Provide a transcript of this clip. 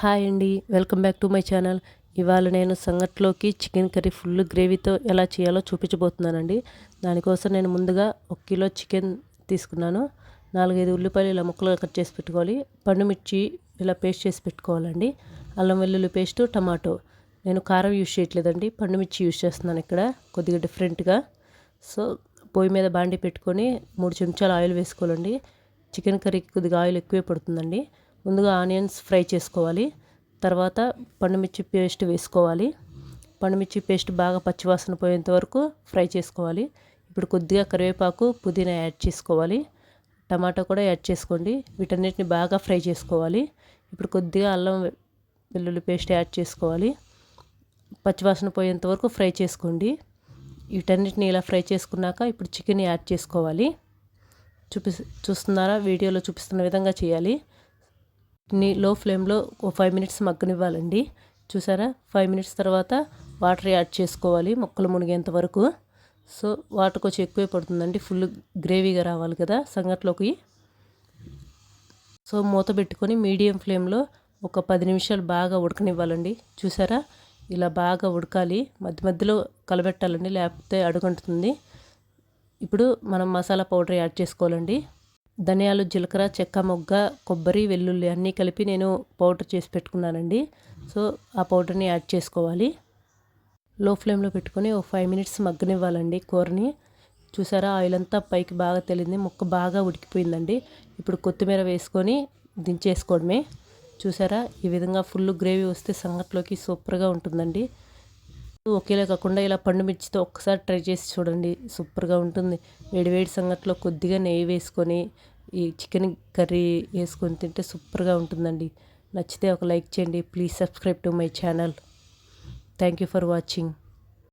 Hi అండి welcome back to my channel. ఇవాళ నేను సంగట్లోకి చికెన్ కర్రీ ఫుల్ గ్రేవీతో ఎలా చేయాలో చూపించబోతున్నానండి. దానికోసం నేను ముందుగా ఒక కిలో చికెన్ తీసుకున్నాను. నాలుగైదు ఉల్లిపాయలు ఇలా ముక్కలు కట్ చేసి పెట్టుకోవాలి. పండుమిర్చి ఇలా పేస్ట్ చేసి పెట్టుకోవాలండి. అల్లం వెల్లుల్లి పేస్టు టమాటో. నేను కారం యూజ్ చేయట్లేదండి పండుమిర్చి యూజ్ చేస్తున్నాను ఇక్కడ కొద్దిగా డిఫరెంట్గా. సో పొయ్యి మీద బాండి పెట్టుకొని మూడు చెంచాలు ఆయిల్ వేసుకోవాలండి. చికెన్ కర్రీకి కొద్దిగా ఆయిల్ ఎక్కువే పడుతుందండి. ముందుగా ఆనియన్స్ ఫ్రై చేసుకోవాలి. తర్వాత పండుమిర్చి పేస్ట్ వేసుకోవాలి. పండుమిర్చి పేస్ట్ బాగా పచ్చివాసన పోయేంత వరకు ఫ్రై చేసుకోవాలి. ఇప్పుడు కొద్దిగా కరివేపాకు పుదీనా యాడ్ చేసుకోవాలి. టమాటా కూడా యాడ్ చేసుకోండి. వీటన్నిటిని బాగా ఫ్రై చేసుకోవాలి. ఇప్పుడు కొద్దిగా అల్లం వెల్లుల్లి పేస్ట్ యాడ్ చేసుకోవాలి. పచ్చివాసన పోయేంత వరకు ఫ్రై చేసుకోండి. వీటన్నిటిని ఇలా ఫ్రై చేసుకున్నాక ఇప్పుడు చికెన్ యాడ్ చేసుకోవాలి. చూపి చూస్తున్నారా? వీడియోలో చూపిస్తున్న విధంగా చేయాలి. నీ లో ఫ్లేమ్లో ఒక ఫైవ్ మినిట్స్ మగ్గనివ్వాలండి. చూసారా? ఫైవ్ మినిట్స్ తర్వాత వాటర్ యాడ్ చేసుకోవాలి మొక్కలు మునిగేంత వరకు. సో వాటర్ కొంచెం ఎక్కువే పడుతుందండి. ఫుల్ గ్రేవీగా రావాలి కదా సంగట్లోకి. సో మూత పెట్టుకొని మీడియం ఫ్లేమ్లో ఒక పది నిమిషాలు బాగా ఉడకనివ్వాలండి. చూసారా? ఇలా బాగా ఉడకాలి. మధ్య మధ్యలో కలబెట్టాలండి లేకపోతే అడుగంటుతుంది. ఇప్పుడు మనం మసాలా పౌడర్ యాడ్ చేసుకోవాలండి. ధనియాలు జీలకర్ర చెక్క మొగ్గ కొబ్బరి వెల్లుల్లి అన్నీ కలిపి నేను పౌడర్ చేసి పెట్టుకున్నానండి. సో ఆ పౌడర్ని యాడ్ చేసుకోవాలి. లో ఫ్లేమ్లో పెట్టుకొని ఒక ఫైవ్ మినిట్స్ మగ్గనివ్వాలండి కూరని. చూసారా ఆయిల్ అంతా పైకి బాగా తెలింది. ముక్క బాగా ఉడికిపోయిందండి. ఇప్పుడు కొత్తిమీర వేసుకొని దించేసుకోవడమే. చూసారా ఈ విధంగా ఫుల్ గ్రేవీ వస్తే సంగట్లోకి సూపర్గా ఉంటుందండి. ఒకేలా కాకుండా ఇలా పండు మిర్చితో ఒక్కసారి ట్రై చేసి చూడండి. సూపర్గా ఉంటుంది. వేడివేడి సంగట్లో కొద్దిగా నెయ్యి వేసుకొని ఈ చికెన్ కర్రీ వేసుకొని తింటే సూపర్గా ఉంటుందండి. నచ్చితే ఒక లైక్ చేయండి. Please subscribe to my channel. Thank you for watching.